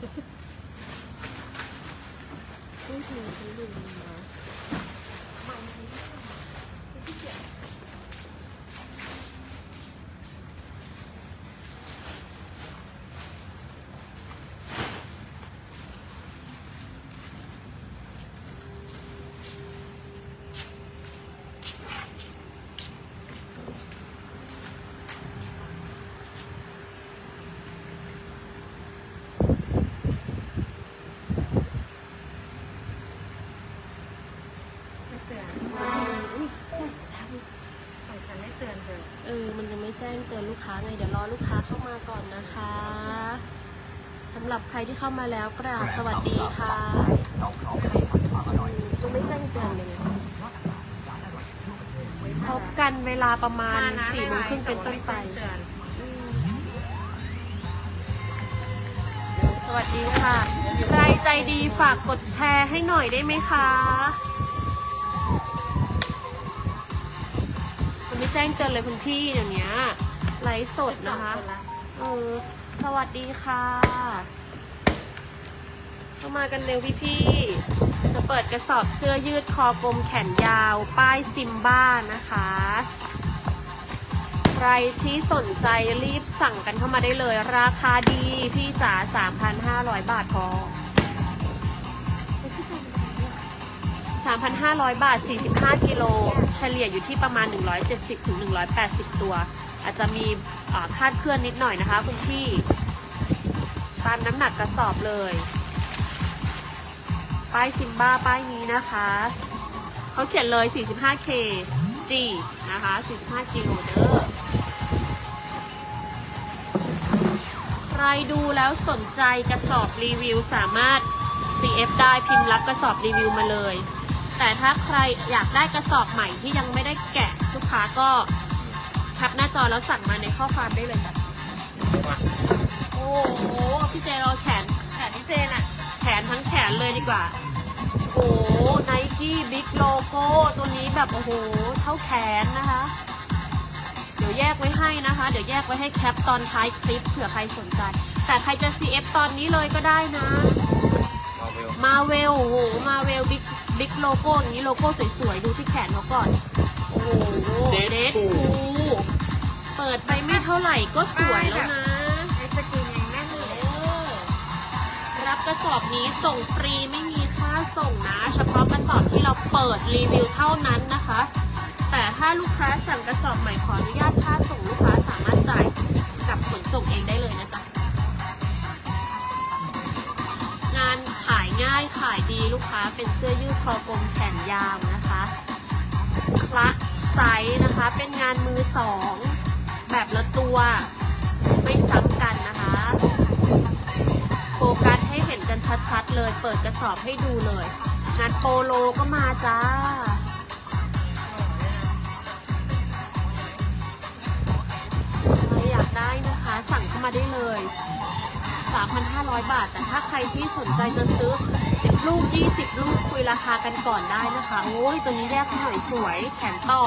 ไม่ถึงไม่ถึงมาส ไม่เตือน อุ๊ย ฉันของฉันไม่เตือนเธอ เออ มันยังไม่แจ้งเตือนลูกค้าไง เดี๋ยวรอลูกค้าเข้ามาก่อนนะคะสำ หรับใครที่เข้ามาแล้วกราบสวัสดีค่ะยังไม่แจ้งเตือนเลยพบกันเวลาประมาณนะสี่โมงครึ่งเป็นต้นไปม่แจ้งเตือนสวัสดีค่ะ ใครใจดีฝากกดแชร์ให้หน่อยได้ไหมคะมันไม่แจ้งเตือนเลยคุณพี่เดี๋ยวนี้ไลฟ์สดนะคะสองละเออ สวัสดีค่ะ เข้ามากันเร็วพี่พี่จะเปิดกระสอบเสื้อยืดคอกลมแขนยาว ป้ายซิมบ้านะคะ ใครที่สนใจรีบสั่งกันเข้ามาได้เลย ราคาดีพี่จ๋า3,500 บาทพอ3,500 บาท 45 กิโล เฉลี่ยอยู่ที่ประมาณ 170ถึง180 ตัว อาจจะมีคาดเคลื่อนนิดหน่อยนะคะ คุณพี่ ตามน้ำหนักกระสอบเลย ป้ายซิมบ้าป้ายนี้นะคะเขาเขียนเลย 45K G นะคะ 45กิโลเด้อใครดูแล้วสนใจกระสอบรีวิวสามารถ CF ได้พิมพ์รับกระสอบรีวิวมาเลย แต่ถ้าใครอยากได้กระสอบใหม่ที่ยังไม่ได้แกะลูกค้าก็แคปหน้าจอแล้วสั่งมาในข้อความได้เลยจ้ะโอ้โห พี่เจรอแขนแขนที่เจนอะ แขนทั้งแขนเลยดีกว่าโอ้ ไนกี้บิ๊กโลโก้ตัวนี้แบบโอ้โหเท่าแขนนะคะ เดี๋ยวแยกไว้ให้นะคะ เดี๋ยวแยกไว้ให้แคปตอนท้ายคลิปเผื่อใครสนใจ แต่ใครจะ CF ตอนนี้เลยก็ได้นะ มาเวลโอ้โหมาเวลบิ๊กบิ๊กโลโก้อย่างนี้โลโก้สวยๆ ดูที่แขนเขาก่อน โอ้โหเดเดดดพูพูเปิดไปไม่เท่าไหร่ก็สวยแล้วนะไอ้สกินยังแน่นอยู่เลยรับกระสอบนี้ส่งฟรีไม่มีาส่งนะ เฉพาะกระสอบที่เราเปิดรีวิวเท่านั้นนะคะ แต่ถ้าลูกค้าสั่งกระสอบใหม่ขออนุญาตค่าส่งลูกค้าสามารถจ่ายกับขนส่งเองได้เลยนะจ๊ะงานขายง่ายขายดีลูกค้าเป็นเสื้อยืดคอกลมแขนยาวนะคะคละไซส์นะคะเป็นงานมือสองแบบละตัว ชัดๆเลย เปิดกระสอบให้ดูเลย งานโปโลก็มาจ้า ใครอยากได้นะคะ สั่งเข้ามาได้เลย 3,500 บาท แต่ถ้าใครที่สนใจจะซื้อ 10 ลูก 20 ลูก คุยราคากันก่อนได้นะคะ โอ้ย ตัวนี้แยกหน่อยสวย แขนต่อ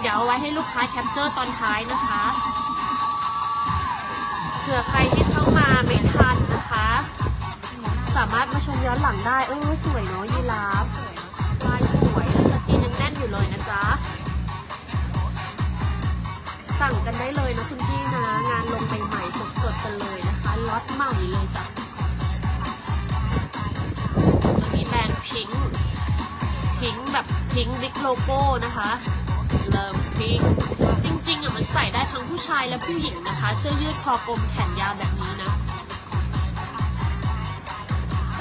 เดี๋ยวเอาไว้ให้ลูกค้าแคปเจอร์ตอนท้ายนะคะ เผื่อใครที่เข้ามาไม่ทันนะคะ สามารถมาชมย้อนหลังได้เออสวยเนาะยีราฟลายสวยแล้วสกินยังแน่นอยู่เลยนะจ๊ะ สั่งกันได้เลยนะคุณพี่นะ งานลงใหม่ๆสดๆกันเลยนะคะล็อตใหม่เลยจ้ะมีแบรนด์พิงค์พิงค์แบบพิงค์บิ๊กโลโก้นะคะเลิฟพิงค์จริงๆอะมันใส่ได้ทั้งผู้ชายและผู้หญิงนะคะ เสื้อยืดคอกลมแขนยาวแบบนี้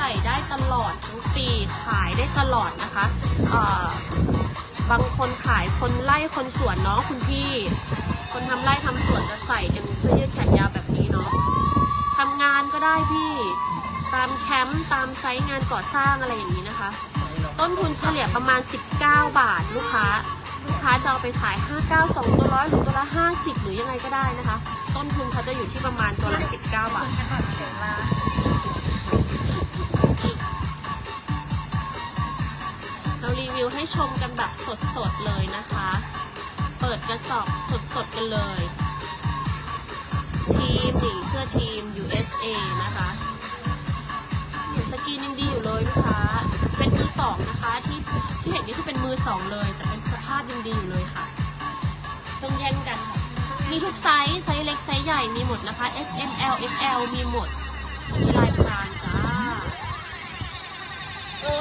ส่ได้ตลอดทั้งปีขายได้ตลอดนะคะบางคนขายคนไล่คนสวนเนาะคุณพี่ คนทำไร่ทำสวนจะใส่กันเสื้อยืดแขนยาวแบบนี้เนาะทำงานก็ได้พี่ ตามแคมป์ตามไซต์งานก่อสร้างอะไรอย่างนี้นะคะ ต้นทุนเฉลี่ยประมาณ 19 บาทลูกค้า ลูกค้าจะเอาไปขาย 59 2ตัวร้อยหรือตัวละ 50 หรือยังไงก็ได้นะคะ ต้นทุนเขาจะอยู่ที่ประมาณตัวละ 19 บาท รีวิวให้ชมกันแบบสดๆเลยนะคะ เปิดกระสอบสดๆกันเลย ทีมหนีเสื้อทีม USA นะคะนะคะเป็นมือสองนะคะที่ที่เห็นนี่คือเป็นมือสองเลย แต่เป็นสภาพยังดีอยู่เลยค่ะต้องแย่งกันค่ะมีทุกไซส์ ไซส์เล็ก ไซส์ใหญ่มีหมดนะคะ S M L X L มีหมด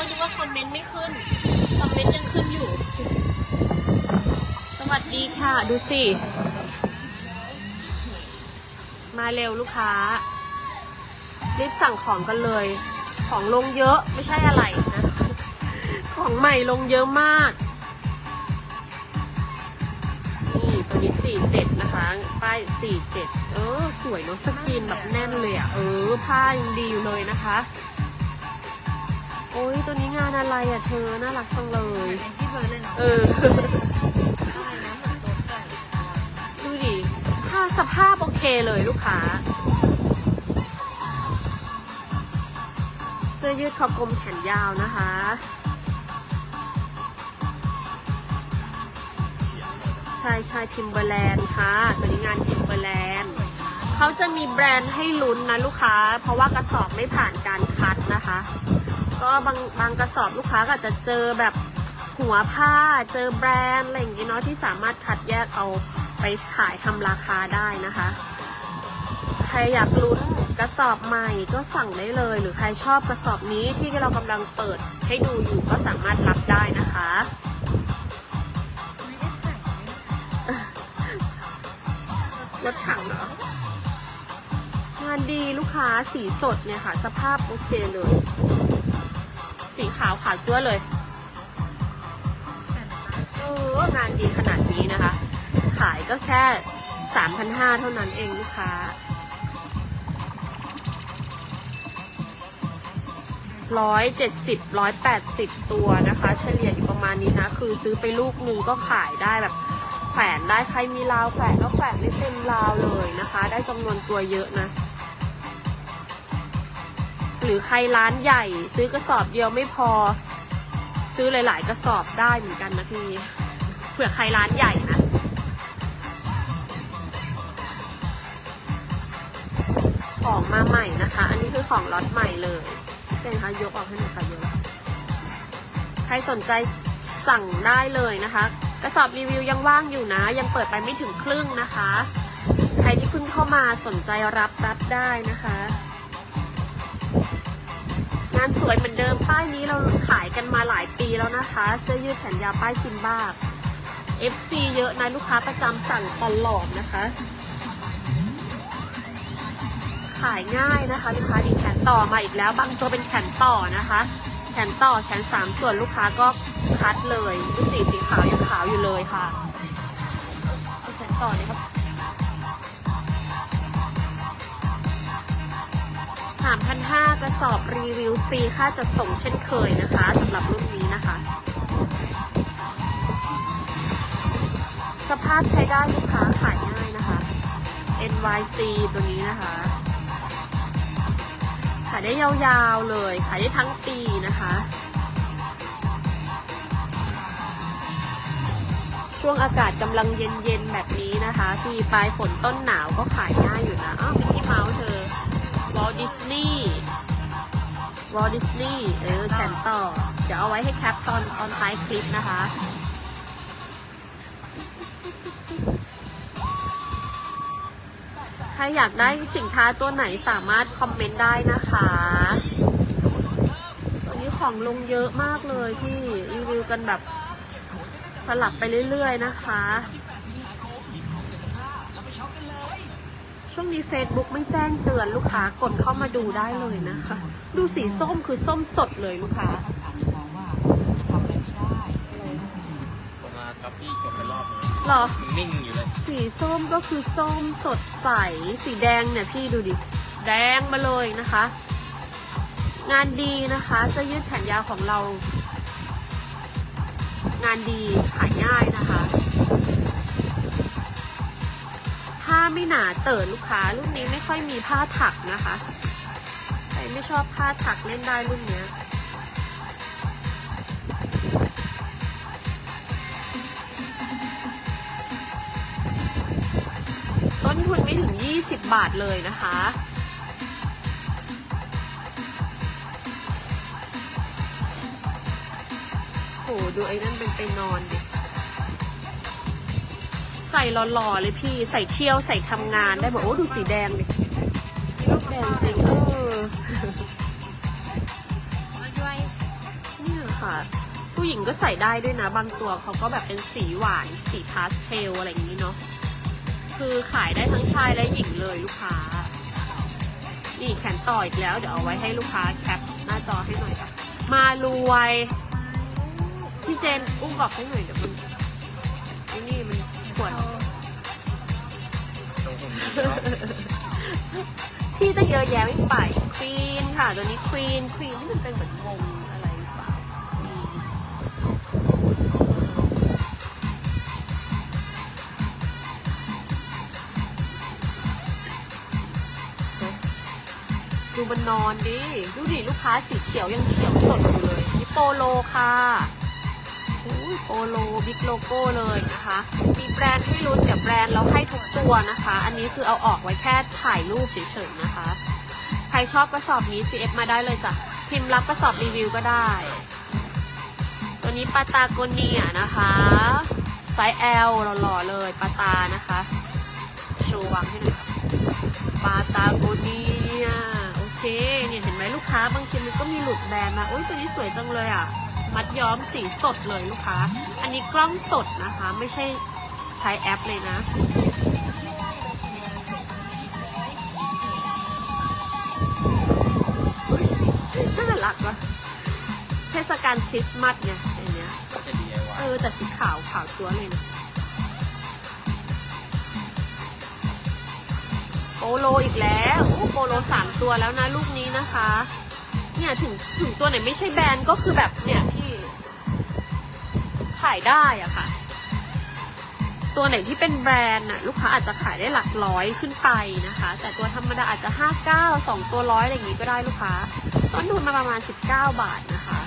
เออดูว่าคอมเมนต์ไม่ขึ้น คอมเมนต์ยังขึ้นอยู่ สวัสดีค่ะ ดูสิ มาเร็วลูกค้า รีบสั่งของกันเลย ของลงเยอะไม่ใช่อะไรนะ ของใหม่ลงเยอะมาก นี่ตัวนี้47นะคะ ป้าย47เจ็ดเออ สวยเนอะสกรีนแบบแน่นเลยอะ เออ ผ้ายังดีอยู่เลยนะคะ โอ้ยตัวนี้งานอะไรอะเธอ น่ารักจังเลเหมืยอนที่เบิร์ดเลยเนาะเออ อะไรนะเหมือนตัวไก่ดูดิผ้าสภาพโอเคเลยลูกค้า เสื้อยืดคอกลมแขนยาวนะคะ ใช่ใช่ทิมเบอร์แลนด์ค่ะ ตัวนี้งานทิมเบอร์แลนด์เขาจะมีแบรนด์ให้ลุ้นนะลูกค้า เพราะว่ากระสอบไม่ผ่านการคัดนะคะ ก็บางบางกระสอบลูกค้าก็จะเจอแบบหัวผ้าเจอแบรนด์อะไรอย่างงี้เนาะที่สามารถคัดแยกเอาไปขายทำราคาได้นะคะ ใครอยากลุ้นกระสอบใหม่ก็สั่งได้เลย หรือใครชอบกระสอบนี้ที่เรากำลังเปิดให้ดูอยู่ก็สามารถรับได้นะคะรถถังเหรองานดีลูกค้าสีสดเนี่ยค่ะ สภาพโอเคเลย สีขาวขาวจั๊วเลยแสนตาเอองานดีขนาดนี้นะคะ ขายก็แค่สามพันห้าเท่านั้นเองลูกค้า ร้อยเจ็ดสิบร้อยแปดสิบตัวนะคะ เฉลี่ยอยู่ประมาณนี้นะ คือซื้อไปลูกหนึ่งก็ขายได้แบบแขวนได้ใครมีราวแขวนก็แขวนได้เต็มราวเลยนะคะ ได้จำนวนตัวเยอะนะ หรือใครร้านใหญ่ ซื้อกระสอบเดียวไม่พอ ซื้อหลาย ๆ กระสอบได้เหมือนกันนะพี่เผื่อใครร้านใหญ่นะของมาใหม่นะคะ อันนี้คือของล็อตใหม่เลยเป็นคะยกออกให้หน่อยค่ะเยอะใครสนใจสั่งได้เลยนะคะ กระสอบรีวิวยังว่างอยู่นะ ยังเปิดไปไม่ถึงครึ่งนะคะ ใครที่เพิ่งเข้ามาสนใจรับรับได้นะคะ งานสวยเหมือนเดิมป้ายนี้เราขายกันมาหลายปีแล้วนะคะเสื้อยืดแขนยาวป้ายซิมบ้า FC เยอะนะลูกค้าประจำสั่งตลอดนะคะ ขายง่ายนะคะลูกค้าดีแขนต่อมาอีกแล้ว บางตัวเป็นแขนต่อนะคะ แขนต่อแขนสามส่วนลูกค้าก็คัดเลยสีสีขาวยังขาวอยู่เลยค่ะแขนต่อเลยครับ สามพันห้ากระสอบรีวิวฟรีค่าจัดส่งเช่นเคยนะคะสำหรับรุ่นนี้นะคะ สภาพใช้ได้ลูกค้าขายง่ายนะคะ NYC ตัวนี้นะคะ ขายได้ยาวๆเลย ขายได้ทั้งปีนะคะช่วงอากาศกำลังเย็นๆแบบนี้นะคะ ที่ปลายฝนต้นหนาวก็ขายง่ายอยู่นะ อ้าวมิกกี้เมาส์เธอ วอลดิสนีย์วอลดิสนีย์เออแขนต่อ เดี๋ยวเอาไว้ให้แคปตอนตอนท้ายคลิปนะคะ ถ้าอยากได้สินค้าตัวไหนสามารถคอมเมนต์ได้นะคะวันนี้ของลงเยอะมากเลยที่รีวิวกันแบบสลับไปเรื่อยๆนะคะ ช่วงนี้ Facebook ไม่แจ้งเตือนลูกค้ากดเข้ามาดูได้เลยนะคะ ดูสีส้มคือส้มสดเลยลูกค้าผมมาก๊อปปี้กดไปรอบนึงหรอมันนิ่งอยู่เลย สีส้มก็คือส้มสดใส สีแดงเนี่ยพี่ดูดิ แดงมาเลยนะคะ งานดีนะคะเสื้อยืดแขนยาวของเรา งานดีขายง่ายนะคะ ผ้าไม่หนาเติร์ลูกค้า รุ่นนี้ไม่ค่อยมีผ้าถักนะคะใครไม่ชอบผ้าถักเล่นได้รุ่นเนี้ยต้นทุนไม่ถึง 20 บาทเลยนะคะโหดูไอ้นั่นเป็นไปนอนดิ ใส่หล่อๆเลยพี่ใส่เที่ยวใส่ทำงานได้บอกโอ้ดูสีแดงดิแดงจริงเออมาด้วยเนี่ยค่ะ ผู้หญิงก็ใส่ได้ด้วยนะ บางตัวเขาก็แบบเป็นสีหวาน สีพาสเทลอะไรอย่างนี้เนาะคือขายได้ทั้งชายและหญิงเลยลูกค้า นี่แขนต่ออีกแล้ว เดี๋ยวเอาไว้ให้ลูกค้าแคปหน้าจอให้หน่อยค่ะมารวยพี่เจนอุ้มบอกให้หน่อยเดี๋ยว รงผมนี้เนาะพี่จะเยอะแยะไม่ไปควีนค่ะ ตัวนี้ควีนควีนนี่มันเป็นเหมือนวงอะไรหรือเปล่า Queen ดูมันนอนดิ ดูดิ ลูกค้าสีเขียวยังเขียวสดอยู่เลยนี่โปโลค่ะ อุ้ยโปโลบิ๊กโลโก้เลยนะคะ มีแบรนด์ให้ลุ้นเดี๋ยวแบรนด์เราให้ทุกตัวนะคะ อันนี้คือเอาออกไว้แค่ถ่ายรูปเฉยๆนะคะ ใครชอบกระสอบนี้ CF มาได้เลยจ้ะ พิมพ์รับกระสอบรีวิวก็ได้ ตัวนี้ปาตาโกเนียนะคะไซส์ L หล่อๆเลยปาตานะคะโชว์วางให้หน่อยค่ะปาตาโกเนียโอเคเนี่ยเห็นไหมลูกค้าบางทีมันก็มีหลุดแบรนด์มาโอ้ยตัวนี้สวยจังเลยอะ มัดย้อมสีสดเลยลูกค้า อันนี้กล้องสดนะคะ ไม่ใช่ใช้แอปเลยนะ น่ารักว่ะเทศกาลคริสต์มาสเนี่ยอันเนี้ยก็จะ DIY เออแต่สีขาวขาวตัวเลยนะโปโลอีกแล้วโอ้โปโลสามตัวแล้วนะลูกนี้นะคะ เนี่ยถึงถึงตัวไหนไม่ใช่แบรนด์ก็คือแบบเนี่ยพี่ขายได้อะค่ะ ตัวไหนที่เป็นแบรนด์น่ะลูกค้าอาจจะขายได้หลักร้อยขึ้นไปนะคะ แต่ตัวธรรมดาอาจจะห้าเก้าสองตัวร้อยอะไรอย่างงี้ก็ได้ลูกค้า ต้นทุนมาประมาณสิบเก้าบาทนะคะ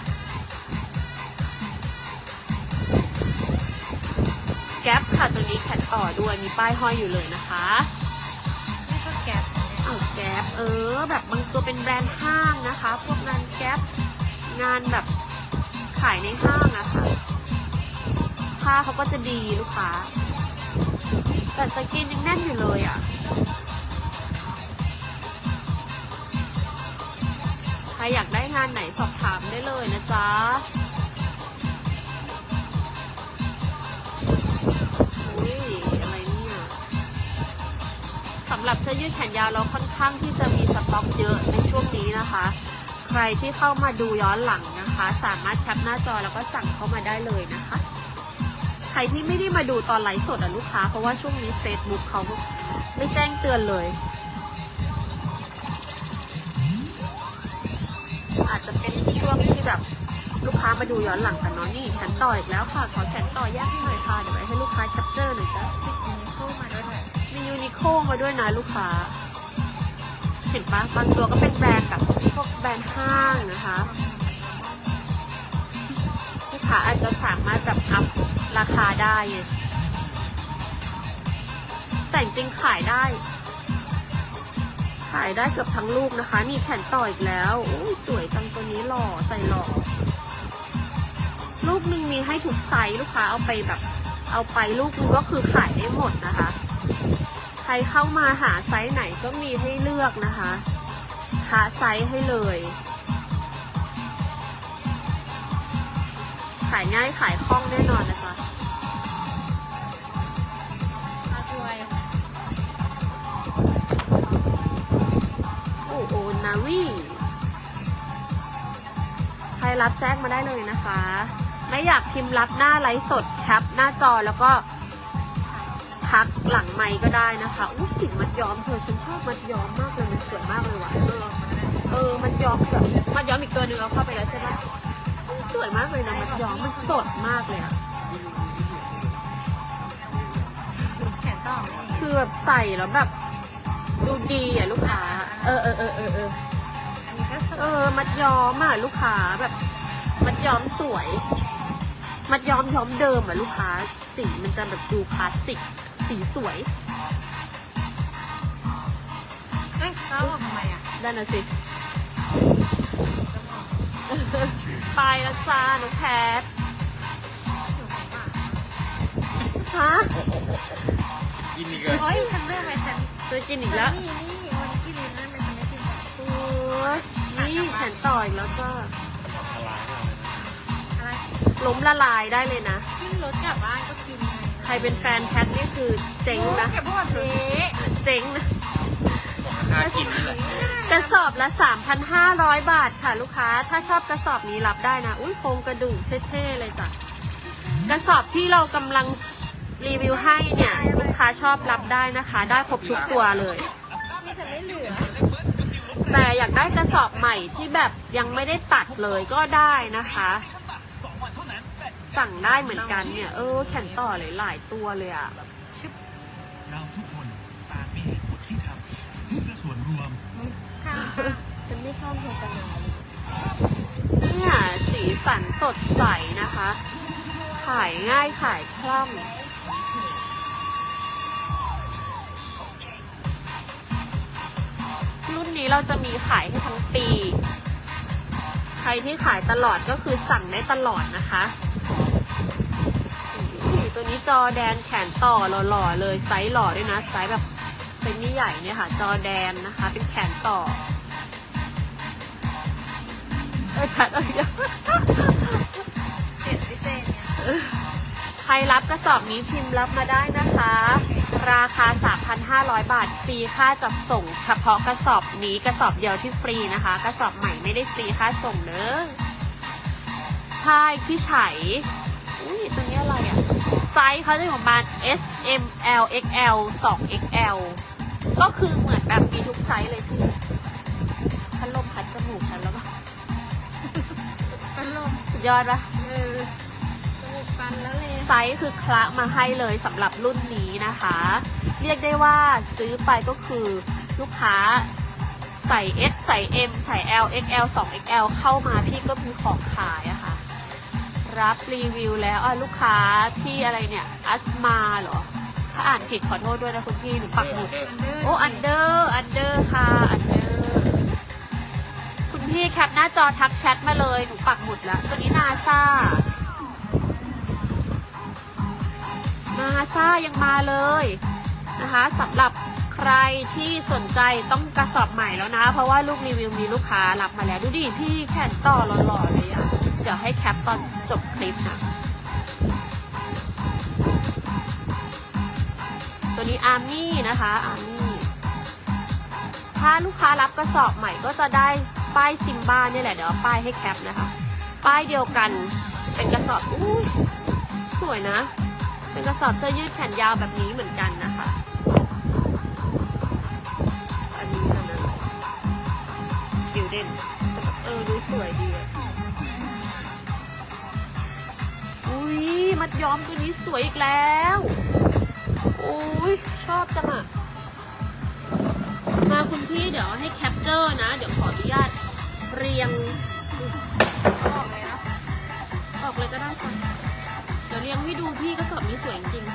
แก๊ปค่ะตัวนี้แขนต่อด้วยมีป้ายห้อยอยู่เลยนะคะนี่ก็แก๊ปเนี่ยเอาแก๊ปเออ แบบบางตัวเป็นแบรนด์ห้างนะคะ พวกงานแก๊ปงานแบบขายในห้างอะค่ะ ผ้าเขาก็จะดีลูกค้า แต่สกินยังแน่นอยู่เลยอะใครอยากได้งานไหนสอบถามได้เลยนะจ๊ะอุ้ยอะไรนี่ยสำหรับเสื้อยืดแขนยาวเราค่อนข้างที่จะมีสต็อกเยอะในช่วงนี้นะคะ ใครที่เข้ามาดูย้อนหลังนะคะ สามารถแคปหน้าจอแล้วก็สั่งเข้ามาได้เลยนะคะ ใครที่ไม่ได้มาดูตอนไลฟ์สดอะลูกค้า เพราะว่าช่วงนี้ Facebook เขาไม่แจ้งเตือนเลย อาจจะเป็นช่วงที่แบบลูกค้ามาดูย้อนหลังกันเนาะนี่แขนต่ออีกแล้วค่ะขอแขนต่อแยกให้หน่อยค่ะเดี๋ยวไว้ให้ลูกค้าแคปเจอร์หน่อยจ้ะมินิโคมาด้วยหน่อยมียูนิโคมาด้วยนะลูกค้า เห็นปะบางตัวก็เป็นแบรนด์แบบพวกแบรนด์ห้างนะคะลูก ค้าอาจจะสามารถแบบอัพราคาได้ แต่จริงขายได้ ขายได้เกือบทั้งลูกนะคะนี่แขนต่ออีกแล้วโอ้ยสวยจังตัวนี้หล่อใส่หล่อ ลูกหนึงมีให้ทุกไซส์ลูกค้าเอาไปแบบ เอาไปลูกนึงก็คือขายได้หมดนะคะ ใครเข้ามาหาไซส์ไหนก็มีให้เลือกนะคะหาไซส์ให้เลย ขายง่ายขายคล่องแน่นอนนะคะมาด้วยโอ้โอนาวีใครรับแจ้งมาได้เลยนะคะ ไม่อยากพิมพ์รับหน้าไลฟ์สดแคปหน้าจอแล้วก็ทักหลังไมค์ก็ได้นะคะอู้สีมัดย้อมเธอฉันชอบมัดย้อมมากเลยมันสวยมากเลยว่ะเออเออมันย้อมแบบมัดย้อมอีกตัวหนึ่งเอาเข้าไปแล้วใช่ไหม สวยมากเลยนะมัดย้อมมันสดมากเลยอะแขนต่อไม่เองคือแบบใส่แล้วแบบดูดีอะลูกค้า เออเออเออเออเอออันนี้ก็สเอวยอ มัดย้อมอะลูกค้าแบบ มัดย้อมสวย มัดย้อมย้อมเดิมอะลูกค้า สีมันจะแบบดูคลาสสิก สีสวยเฮ้ยเข้าออกทำไมอะได้นะสิ ไปแล้วจ้าน้องแคทฮะกินอีกเลยเฮ้ยฉันเลือกไปฉันจะกินอีกแล้วนี่นี่วันนี้กินนะมันจะไม่กินแบบโอ้ยนี่ฉันต่อยแล้วก็ล้มละลายได้เลยนะขึ้นรถกลับบ้านก็กินไงใครเป็นแฟนแคทนี่คือเจ๋งนะเจ๋งนะ บอกค่ากินนี่แหละกระสอบละ 3,500 บาทค่ะลูกค้า ถ้าชอบกระสอบนี้รับได้นะ อุ้ยโครงกระดูกเท่ๆเลยจ้ะ กระสอบที่เรากำลังรีวิวให้เนี่ยลูกค้าชอบรับได้นะคะ ได้ครบทุกตัวเลย แต่อยากได้กระสอบใหม่ที่แบบยังไม่ได้ตัดเลยก็ได้นะคะ สั่งได้เหมือนกันเนี่ย เออแขนต่อเลยหลายตัวเลยอะแบบชิบเราทุกคนต่างมีเหตุผลที่ทำ เพื่อส่วนรวม ค่ะฉันไม่ชอบโฆษณาเลยเนี่ยสีสันสดใสนะคะ ขายง่ายขายคล่องรุ่นนี้เราจะมีขายให้ทั้งปี ใครที่ขายตลอดก็คือสั่งได้ตลอดนะคะตัวนี้จอแดนแขนต่อหล่อๆเลยไซส์หล่อด้วยนะไซส์แบบ เป็นนี่ใหญ่เนี่ยค่ะ จอแดนนะคะ เป็นแขนต่อเออชัดเอาอีกแล้วเจ็ดพิเศษเนี่ยใครรับกระสอบนี้พิมพ์รับมาได้นะคะ ราคา 3,500 บาท ฟรีค่าจัดส่ง เฉพาะกระสอบนี้กระสอบเดียวที่ฟรีนะคะ กระสอบใหม่ไม่ได้ฟรีค่าส่งเนอะใช่ที่ไฉอุ้ยตัวนี้อะไรอะไซส์เขาจะอยู่ประมาณ S M L X L 2 X L ก็คือเหมือนแบบมีทุกไซส์เลยพี่พัดลมพัดจมูกฉันแล้วปะเป็นลมสุดยอดปะเออจมูกฟันแล้วเลยไซส์คือคละมาให้เลยสำหรับรุ่นนี้นะคะ เรียกได้ว่าซื้อไปก็คือลูกค้าใส่ S ใส่ M ใส่ L XL 2 XL เข้ามาพี่ก็มีของขายอะค่ะ รับรีวิวแล้วอะลูกค้าที่อะไรเนี่ยอัสมาเหรอ ถ้าอ่านผิดขอโทษด้วยนะคุณพี่หนูปักหมุดโอ้อันเดอร์อันเดอร์ค่ะอันเดอร์คุณพี่แคปหน้าจอทักแชทมาเลยหนูปักหมุดแล้วตัวนี้นาซานาซายังมาเลยนะคะสำหรับใครที่สนใจต้องกระสอบใหม่แล้วนะ เพราะว่าลูกรีวิวมีลูกค้ารับมาแล้ว ดูดิพี่แขนต่อหล่อๆเลยอะเดี๋ยวให้แคปตอนจบคลิปนะ ตัวนี้อาร์มี่นะคะอาร์มี่ถ้าลูกค้ารับกระสอบใหม่ก็จะได้ป้ายซิมบ้าเนี่ยแหละเดี๋ยวป้ายให้แคปนะคะ ป้ายเดียวกันเป็นกระสอบอุ้ยสวยนะ เป็นกระสอบเสื้อยืดแขนยาวแบบนี้เหมือนกันนะคะอันนี้อันนั้นดิวเด่นเออดูสวยดีอุ้ยมัดย้อมตัวนี้สวยอีกแล้ว โอ้ยชอบจังอะมาคุณพี่เดี๋ยวให้แคปเจอร์นะ เดี๋ยวขออนุญาตเรียงออกเลยนะออกเลยก็ได้ค่ะเดี๋ยวเรียงให้ดูพี่กระสอบนี้สวยจริง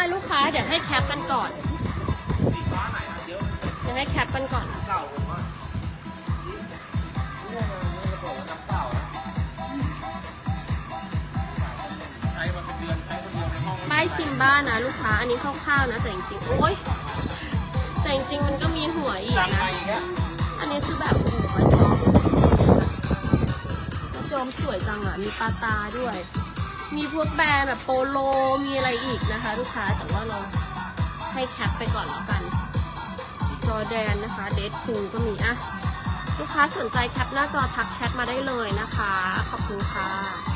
อะลูกค้าเดี๋ยวให้แคปกันก่อนสีฟ้าไหนอะเยอะเดี๋ยวให้แคปกันก่อน เก่าผมอะนี่มันระบบน้ำเปล่านะใช้มาเป็นเดือนใช้คนเดียวในห้องป้ายซิมบ้านะลูกค้า อันนี้คร่าวๆนะแต่จริงๆโอ๊ยแต่จริงๆมันก็มีหัวอีกสั่งนะมาอีกแล้วอันนี้คือแบบโอ้โหมันชอบกระโจมสวยจังอะ มีปลาตาด้วย มีพวกแบรนด์แบบโปโล มีอะไรอีกนะคะ ลูกค้าแต่ว่าเราให้แคปไปก่อนแล้วกัน จอแดนนะคะ เดทคูก็มีอะลูกค้าสนใจแคปหน้าจอทักแชทมาได้เลยนะคะ ขอบคุณค่ะ